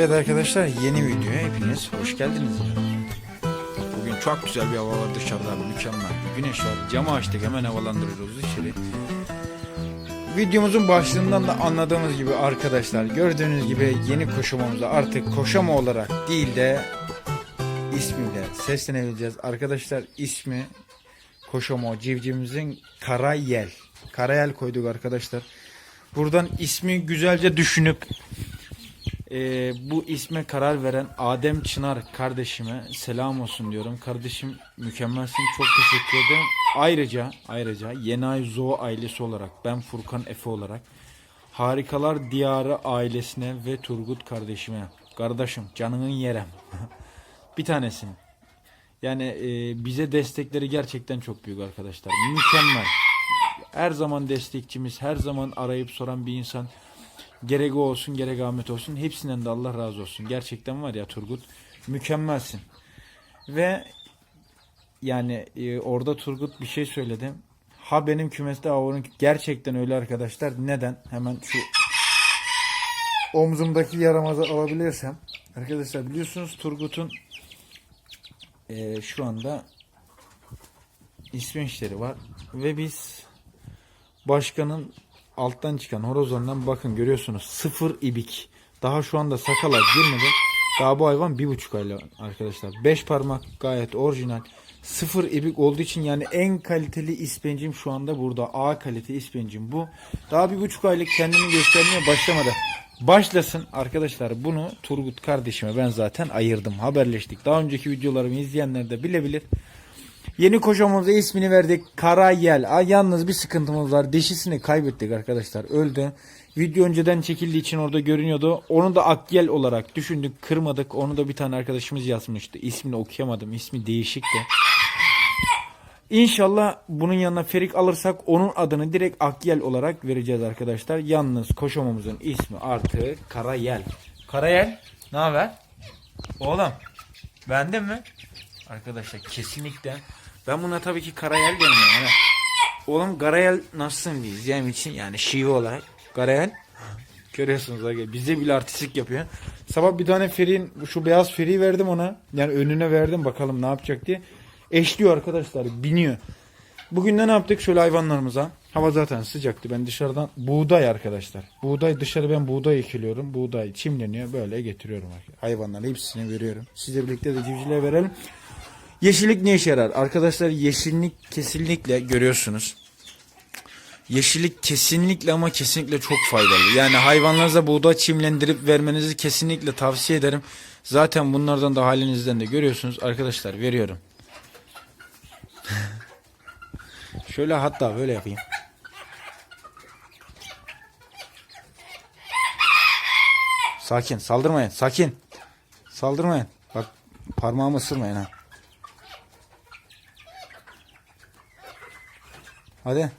Evet arkadaşlar yeni videoya hepiniz hoş geldiniz. Bugün çok güzel bir hava var dışarıda mükemmel güneş var. Camı açtık hemen havalandırıyoruz içeri. Videomuzun başlığından da anladığımız gibi arkadaşlar gördüğünüz gibi yeni koşamamıza artık koşama olarak değil de ismiyle seslenebileceğiz. Arkadaşlar ismi koşama civcivimizin Karayel. Karayel koyduk arkadaşlar. Buradan ismi güzelce düşünüp ee, bu isme karar veren Adem Çınar kardeşime selam olsun diyorum. Kardeşim mükemmelsin. Çok teşekkür ederim. Ayrıca ayrıca Yenay Zoo ailesi olarak ben Furkan Efe olarak Harikalar Diyarı ailesine ve Turgut kardeşime kardeşim canının yerem bir tanesini yani e, bize destekleri gerçekten çok büyük arkadaşlar. Mükemmel. Her zaman destekçimiz, her zaman arayıp soran bir insan. Gerek o olsun gerek Ahmet olsun. Hepsinden de Allah razı olsun. Gerçekten var ya Turgut mükemmelsin. Ve yani e, orada Turgut bir şey söyledi. Ha benim kümeste onun gerçekten öyle arkadaşlar. Neden? Hemen şu omzumdaki yaramazı alabilirsem. Arkadaşlar biliyorsunuz Turgut'un e, şu anda ismi işleri var. Ve biz başkanın alttan çıkan horozlarından bakın görüyorsunuz sıfır ibik. Daha şu anda sakala girmedi. Daha bu hayvan bir buçuk aylık arkadaşlar. Beş parmak gayet orijinal. Sıfır ibik olduğu için yani en kaliteli ispencim şu anda burada. A kalite ispencim bu. Daha bir buçuk aylık kendini göstermeye başlamadı. Başlasın arkadaşlar bunu Turgut kardeşime ben zaten ayırdım. Haberleştik. Daha önceki videolarımı izleyenler de bilebilir. Yeni koşamıza ismini verdik. Karayel. Aa, yalnız bir sıkıntımız var. Dişisini kaybettik arkadaşlar. Öldü. Video önceden çekildiği için orada görünüyordu. Onu da Akyel olarak düşündük. Kırmadık. Onu da bir tane arkadaşımız yazmıştı. İsmini okuyamadım. İsmi değişikti. İnşallah bunun yanına Ferik alırsak onun adını direkt Akyel olarak vereceğiz arkadaşlar. Yalnız koşamamızın ismi artık Karayel. Karayel ne haber? Oğlum bende mi? Arkadaşlar kesinlikle. Ben buna tabii ki Karayel diyorum yani. Oğlum Karayel nasılsın diyeceğim için yani şive olarak. Karayel. Görüyorsunuz arkadaşlar. Bize bile artistik yapıyor. Sabah bir tane ferin şu beyaz feri verdim ona. Yani önüne verdim bakalım ne yapacak diye. Eşliyor arkadaşlar. Biniyor. Bugün de ne yaptık? Şöyle hayvanlarımıza. Hava zaten sıcaktı. Ben dışarıdan buğday arkadaşlar. Buğday dışarı ben buğday ekiliyorum. Buğday çimleniyor. Böyle getiriyorum. Hayvanlara hepsini veriyorum. Sizle birlikte de civcivlere verelim. Yeşillik ne işe yarar? Arkadaşlar yeşillik kesinlikle görüyorsunuz. Yeşillik kesinlikle ama kesinlikle çok faydalı. Yani hayvanlarınıza buğday çimlendirip vermenizi kesinlikle tavsiye ederim. Zaten bunlardan da halinizden de görüyorsunuz. Arkadaşlar veriyorum. Şöyle hatta böyle yapayım. Sakin saldırmayın sakin. Saldırmayın. Bak parmağımı ısırmayın ha. Hadi.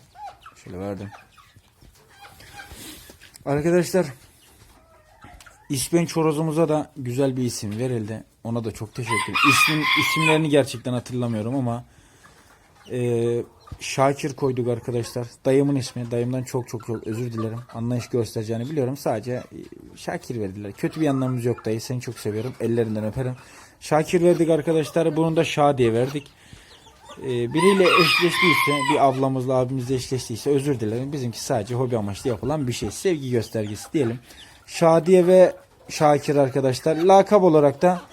Şöyle verdim. Arkadaşlar İspenç horozumuza da güzel bir isim verildi. Ona da çok teşekkür ederim. İsmin, isimlerini gerçekten hatırlamıyorum ama e, Şakir koyduk arkadaşlar. Dayımın ismi. Dayımdan çok çok çok özür dilerim. Anlayış göstereceğini biliyorum. Sadece e, Şakir verdiler. Kötü bir anlamımız yok dayı. Seni çok seviyorum. Ellerinden öperim. Şakir verdik arkadaşlar. Bunu da diye verdik. E, biriyle eşleştiyse, bir ablamızla abimizle eşleştiyse özür dilerim. Bizimki sadece hobi amaçlı yapılan bir şey. Sevgi göstergesi diyelim. Şadiye ve Şakir arkadaşlar. Lakap olarak da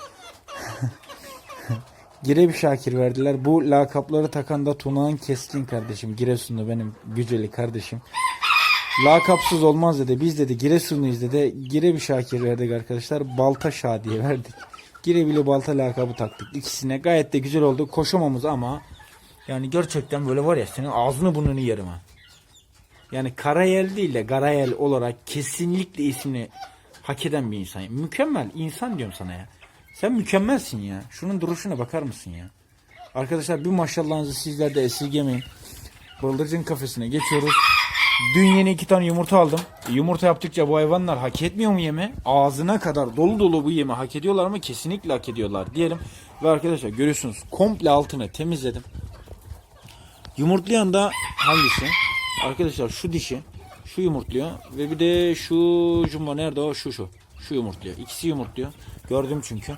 Gire bir Şakir verdiler. Bu lakapları takan da Tunağan Keskin kardeşim. Giresunlu benim güceli kardeşim. Lakapsız olmaz dedi. Biz dedi Giresunluyuz dedi. Gire bir Şakir verdik arkadaşlar. Balta Şah diye verdik. Gire bile Balta lakabı taktık. İkisine gayet de güzel oldu. Koşamamız ama yani gerçekten böyle var ya senin ağzını burnunu yerim ha. Yani Karayel değil de Garayel olarak kesinlikle ismini hak eden bir insan. Mükemmel insan diyorum sana ya. Sen mükemmelsin ya. Şunun duruşuna bakar mısın ya? Arkadaşlar bir maşallahınızı sizler de esirgemeyin. Bıldırcın kafesine geçiyoruz. Dün yeni iki tane yumurta aldım. E, Yumurta yaptıkça bu hayvanlar hak etmiyor mu yeme? Ağzına kadar dolu dolu bu yemi hak ediyorlar mı? Kesinlikle hak ediyorlar diyelim. Ve arkadaşlar görüyorsunuz komple altını temizledim. Yumurtlayan da hangisi? Arkadaşlar şu dişi. Şu yumurtluyor. Ve bir de şu jumbo nerede o? Şu şu. Şu yumurtluyor. İkisi yumurtluyor. Gördüm çünkü.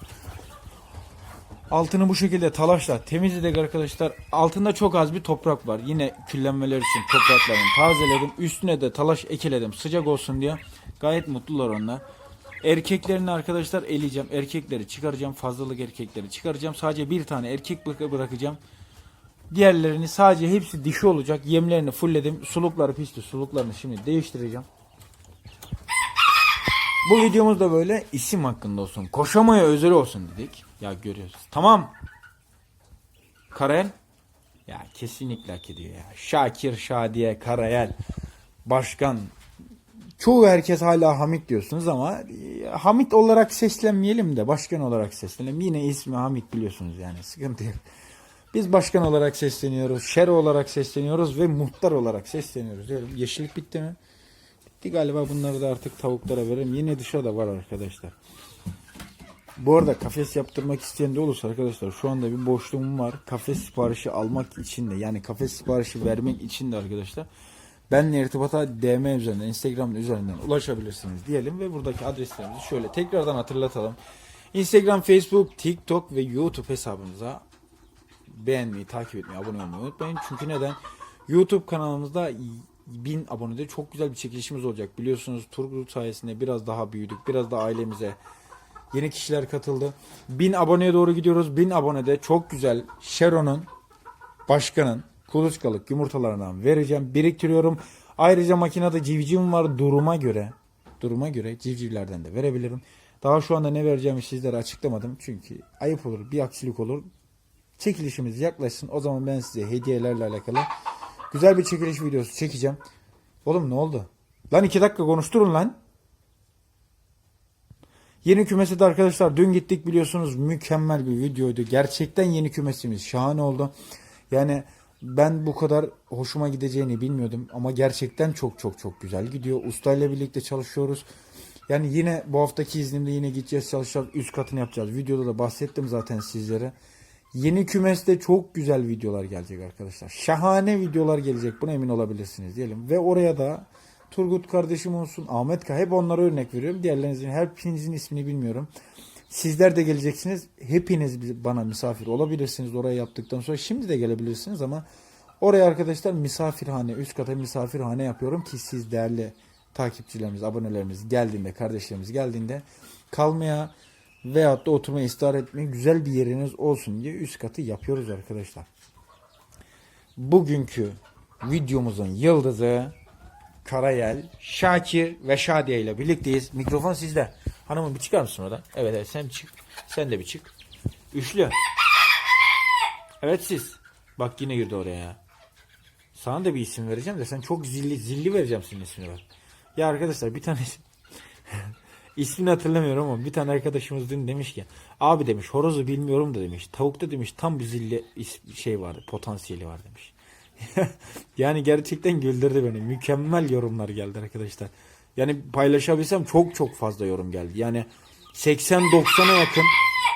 Altını bu şekilde talaşla temizledik arkadaşlar. Altında çok az bir toprak var. Yine küllenmeler için topraklarını tazeledim. Üstüne de talaş ekeledim sıcak olsun diye. Gayet mutlular onlar. Erkeklerini arkadaşlar eleyeceğim. Erkekleri çıkaracağım. Fazlalık erkekleri çıkaracağım. Sadece bir tane erkek bıra- bırakacağım. Diğerlerini sadece hepsi dişi olacak. Yemlerini fullledim. Sulukları pisti. Suluklarını şimdi değiştireceğim. Bu videomuz da böyle isim hakkında olsun. Koşamaya özel olsun dedik. Ya görüyoruz. Tamam. Karayel. Ya kesinlikle hak ediyor ya. Şakir, Şadiye, Karayel. Başkan. Çoğu herkes hala Hamit diyorsunuz ama e, Hamit olarak seslenmeyelim de başkan olarak seslenelim. Yine ismi Hamit biliyorsunuz yani sıkıntı yok. Biz başkan olarak sesleniyoruz, şero olarak sesleniyoruz ve muhtar olarak sesleniyoruz. Diyelim. Yeşillik bitti mi? Bitti galiba bunları da artık tavuklara verelim. Yine dışarıda var arkadaşlar. Bu arada kafes yaptırmak isteyen de olursa arkadaşlar şu anda bir boşluğum var. Kafes siparişi almak için de yani kafes siparişi vermek için de arkadaşlar benle irtibata DM üzerinden Instagram üzerinden ulaşabilirsiniz diyelim ve buradaki adreslerimizi şöyle tekrardan hatırlatalım. Instagram, Facebook, TikTok ve YouTube hesabımıza beğenmeyi, takip etmeyi, abone olmayı unutmayın. Çünkü neden? YouTube kanalımızda 1000 abonede çok güzel bir çekilişimiz olacak. Biliyorsunuz Turgut sayesinde biraz daha büyüdük. Biraz da ailemize yeni kişiler katıldı. 1000 aboneye doğru gidiyoruz. 1000 abonede çok güzel Şeron'un başkanın kuluçkalık yumurtalarından vereceğim. Biriktiriyorum. Ayrıca makinede civcivim var duruma göre. Duruma göre civcivlerden de verebilirim. Daha şu anda ne vereceğimi sizlere açıklamadım. Çünkü ayıp olur, bir aksilik olur. Çekilişimiz yaklaşsın. O zaman ben size hediyelerle alakalı güzel bir çekiliş videosu çekeceğim. Oğlum ne oldu? Lan iki dakika konuşturun lan. Yeni kümesi de arkadaşlar dün gittik biliyorsunuz mükemmel bir videoydu. Gerçekten yeni kümesimiz şahane oldu. Yani ben bu kadar hoşuma gideceğini bilmiyordum ama gerçekten çok çok çok güzel gidiyor. Usta ile birlikte çalışıyoruz. Yani yine bu haftaki iznimde yine gideceğiz çalışacağız. Üst katını yapacağız. Videoda da bahsettim zaten sizlere. Yeni kümeste çok güzel videolar gelecek arkadaşlar. Şahane videolar gelecek. Buna emin olabilirsiniz diyelim. Ve oraya da Turgut kardeşim olsun, Ahmet Ka hep onlara örnek veriyorum. Diğerlerinizin hepinizin ismini bilmiyorum. Sizler de geleceksiniz. Hepiniz bana misafir olabilirsiniz oraya yaptıktan sonra. Şimdi de gelebilirsiniz ama oraya arkadaşlar misafirhane, üst kata misafirhane yapıyorum ki siz değerli takipçilerimiz, abonelerimiz geldiğinde, kardeşlerimiz geldiğinde kalmaya veyahut da oturmaya istihar etmeye güzel bir yeriniz olsun diye üst katı yapıyoruz arkadaşlar. Bugünkü videomuzun yıldızı Karayel, Şakir ve Şadiye ile birlikteyiz. Mikrofon sizde. Hanımım bir çıkar mısın oradan? Evet evet sen çık. Sen de bir çık. Üçlü. Evet siz. Bak yine girdi oraya ya. Sana da bir isim vereceğim de sen çok zilli zilli vereceğim senin ismini bak. Ya arkadaşlar bir tane ismini hatırlamıyorum ama bir tane arkadaşımız dün demiş ki abi demiş horozu bilmiyorum da demiş tavukta demiş tam bir zilli is- şey vardı potansiyeli var demiş. yani gerçekten güldürdü beni. Mükemmel yorumlar geldi arkadaşlar. Yani paylaşabilsem çok çok fazla yorum geldi. Yani 80-90'a yakın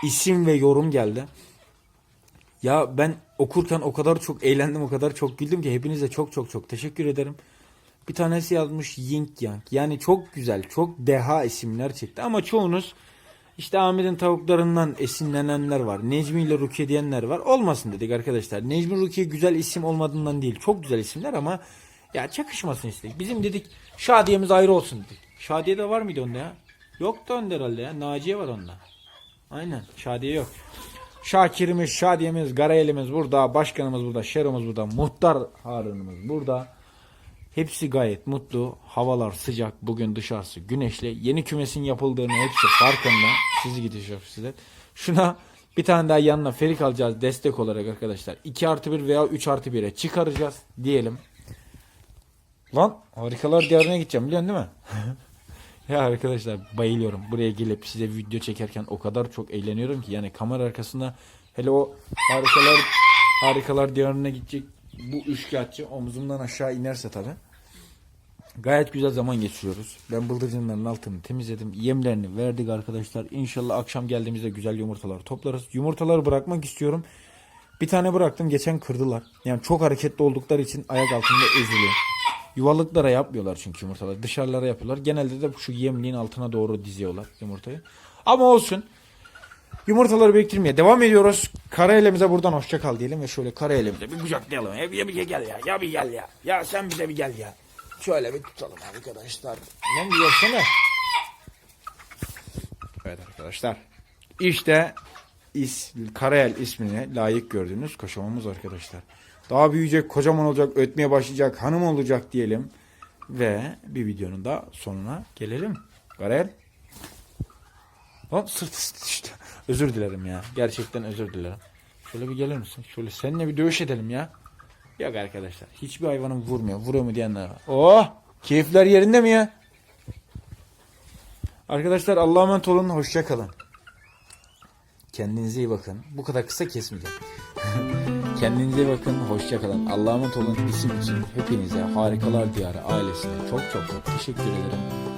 isim ve yorum geldi. Ya ben okurken o kadar çok eğlendim, o kadar çok güldüm ki hepinize çok çok çok teşekkür ederim. Bir tanesi yazmış Yink Yang. Yani çok güzel, çok deha isimler çıktı. Ama çoğunuz işte Ahmet'in tavuklarından esinlenenler var. Necmi ile Rukiye diyenler var. Olmasın dedik arkadaşlar. Necmi Rukiye güzel isim olmadığından değil. Çok güzel isimler ama ya çakışmasın istedik. Bizim dedik Şadiye'miz ayrı olsun dedik. Şadiye de var mıydı onda ya? Yok da onda herhalde ya. Naciye var onda. Aynen. Şadiye yok. Şakir'imiz, Şadiye'miz, Garayel'imiz burada, başkanımız burada, Şero'muz burada, muhtar Harun'umuz burada. Hepsi gayet mutlu. Havalar sıcak. Bugün dışarısı güneşli. Yeni kümesin yapıldığını hepsi farkında. Sizi gidiyor size. Şuna bir tane daha yanına ferik alacağız destek olarak arkadaşlar. 2 artı 1 veya 3 artı 1'e çıkaracağız diyelim. Lan harikalar diyarına gideceğim biliyorsun değil mi? ya arkadaşlar bayılıyorum. Buraya gelip size video çekerken o kadar çok eğleniyorum ki. Yani kamera arkasında hele o harikalar harikalar diyarına gidecek bu üçkağıtçı omzumdan aşağı inerse tabi. Gayet güzel zaman geçiriyoruz. Ben bıldırcınların altını temizledim. Yemlerini verdik arkadaşlar. İnşallah akşam geldiğimizde güzel yumurtalar toplarız. Yumurtaları bırakmak istiyorum. Bir tane bıraktım geçen kırdılar. Yani çok hareketli oldukları için ayak altında eziliyor. Yuvalıklara yapmıyorlar çünkü yumurtaları. Dışarılara yapıyorlar. Genelde de şu yemliğin altına doğru diziyorlar yumurtayı. Ama olsun. Yumurtaları biriktirmeye devam ediyoruz. Kara elimize buradan hoşça kal diyelim ve şöyle kara elimize bir kucaklayalım. Ya bir, bir gel ya. Ya bir gel ya. Ya sen bize bir gel ya. Şöyle bir tutalım arkadaşlar. Ne gelsene. Evet arkadaşlar. İşte is, Karayel ismine layık gördüğünüz koşamamız arkadaşlar. Daha büyüyecek, kocaman olacak, ötmeye başlayacak, hanım olacak diyelim. Ve bir videonun da sonuna gelelim. Karayel. Lan sırt işte. Özür dilerim ya. Gerçekten özür dilerim. Şöyle bir gelir misin? Şöyle seninle bir dövüş edelim ya. Yok arkadaşlar. Hiçbir hayvanım vurmuyor. Vuruyor mu diyenler var. Oh! Keyifler yerinde mi ya? Arkadaşlar Allah'a emanet olun. Hoşça kalın. Kendinize iyi bakın. Bu kadar kısa kesmeyeceğim. Kendinize iyi bakın. Hoşça kalın. Allah'a emanet olun. İsim için hepinize Harikalar Diyarı ailesine çok çok çok teşekkür ederim.